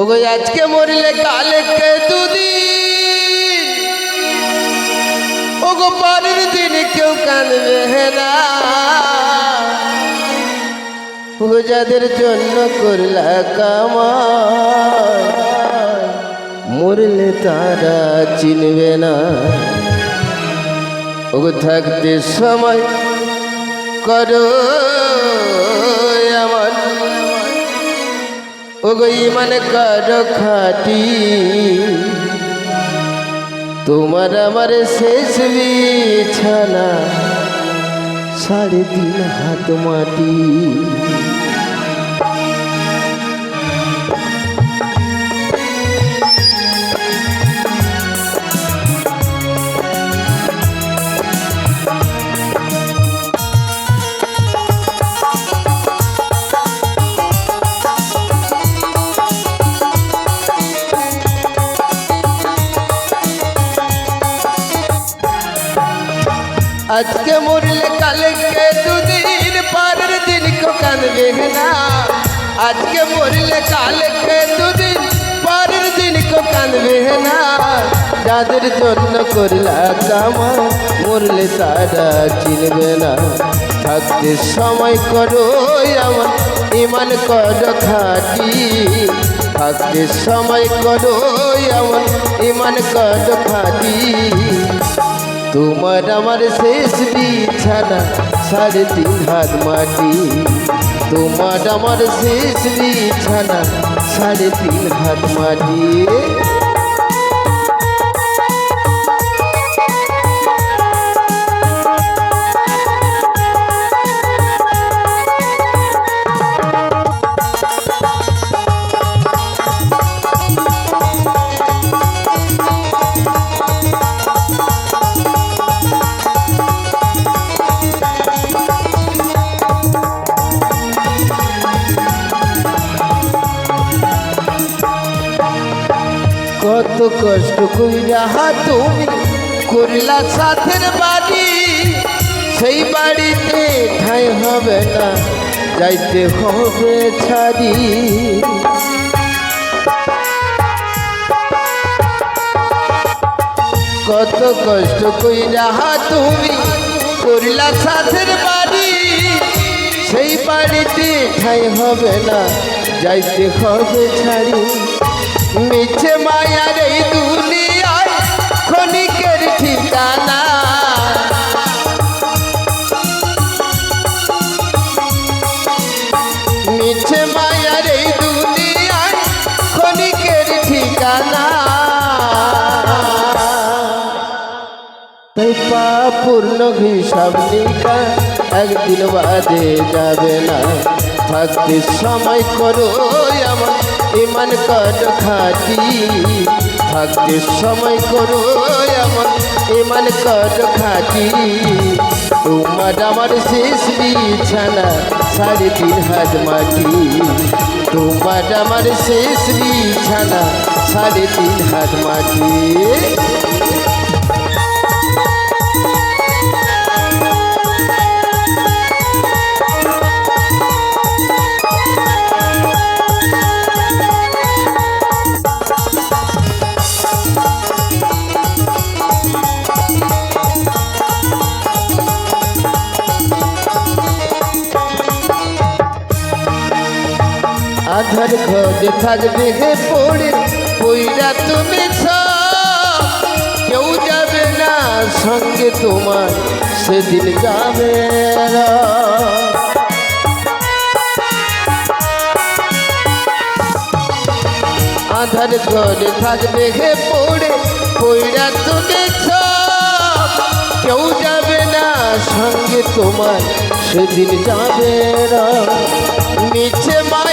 ওগো, আজকে মরলে কালকে দুদিন ওগো, পরের দিন কেউ কাঁদবে না। ওগো, যাদের জন্য করলা কামা মরলে তারা চিনবে না। ওগো, থাকতে সময় করো। ওগো মানে কর খাটি। তোমার আমার শেষ বিছানা সাড়ে তিন হাত মাটি। আজকে মরলে কালকে দুদিন, পরের দিন কাঁদবে না আজকে মরলে কালকে দুদিন, পরের দিন কেউ কাঁদবে না যাদের জন্য করলা কামা, মরলে তারা চিনবে না। থাকতে সময় করো, আমার ইমান কর খাটি। থাকতে সময় করো, আমার ইমান কর খাটি। তোমার আমার শেষ বিছানা, সাড়ে তিন হাত মাটি। তোমার আমার শেষ বিছানা, সাড়ে তিন হাত মাটি। কত কষ্ট কইরা তুমি করলা সাথের বাড়ি। সেই বাড়িতে ঠাই হবে না, যাইতে হবে ছাড়ি। কত কষ্ট কইরা তুমি করলা সাথের বাড়ি। সেই বাড়িতে ঠাই হবে না, যাইতে হবে ছাড়ি। মিছে মায়ার এই দুনিয়ায় ক্ষণিকের ঠিকানা। মিছে মায়ার এই দুনিয়ায় ক্ষণিকের ঠিকানা। তাই পূর্ণ হিসাব নিকা একদিন বাদে যাবে না। থাকতে সময় করো। ইমান কর খাটি। থাকতে সময় করো আমার ইমান কর খাটি। তোমার আমার শেষ বিছানা সাড়ে তিন হাত মাটি। তোমার আমার শেষ বিছানা সাড়ে তিন হাত মাটি। আধার ঘরে থাকবে হে পড়ে পইরা তুমি। কেউ যাবে না, সঙ্গে তোমার সেদিন যাবে না। আধার ঘরে থাকবে হে পড়ে পইরা তুমি। কেউ যাবে না, সঙ্গে তোমার সেদিন যাবে না মিছে মায়ার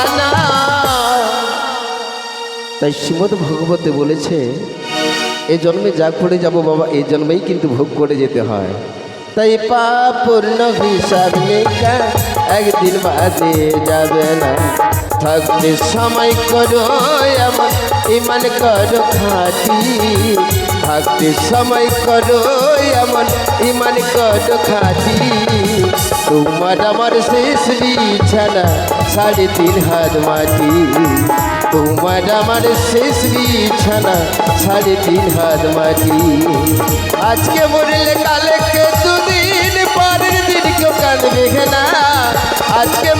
ঠিকানা তাই শ্রীমদ ভগবতে বলেছে, এ জন্মে যা করে যাব বাবা এই জন্মেই কিন্তু ভোগ করে যেতে হয়। তাই পাপূর্ণ হিসাব লেখা একদিন বাদে যাবে না। থাকতে সময় করো এমন ইমান করো খাটি। থাকতে সময় করো এমন ইমান করো খাটি। তোমার আমার শেষ বিছানা, সাড়ে তিন হাত মাটি। তোমার আমার শেষ বিছানা, সাড়ে তিন হাত মাটি। আজকে মরলে কালে কে দুদিন, পরের দিন কেউ কাঁদবে না। আজকে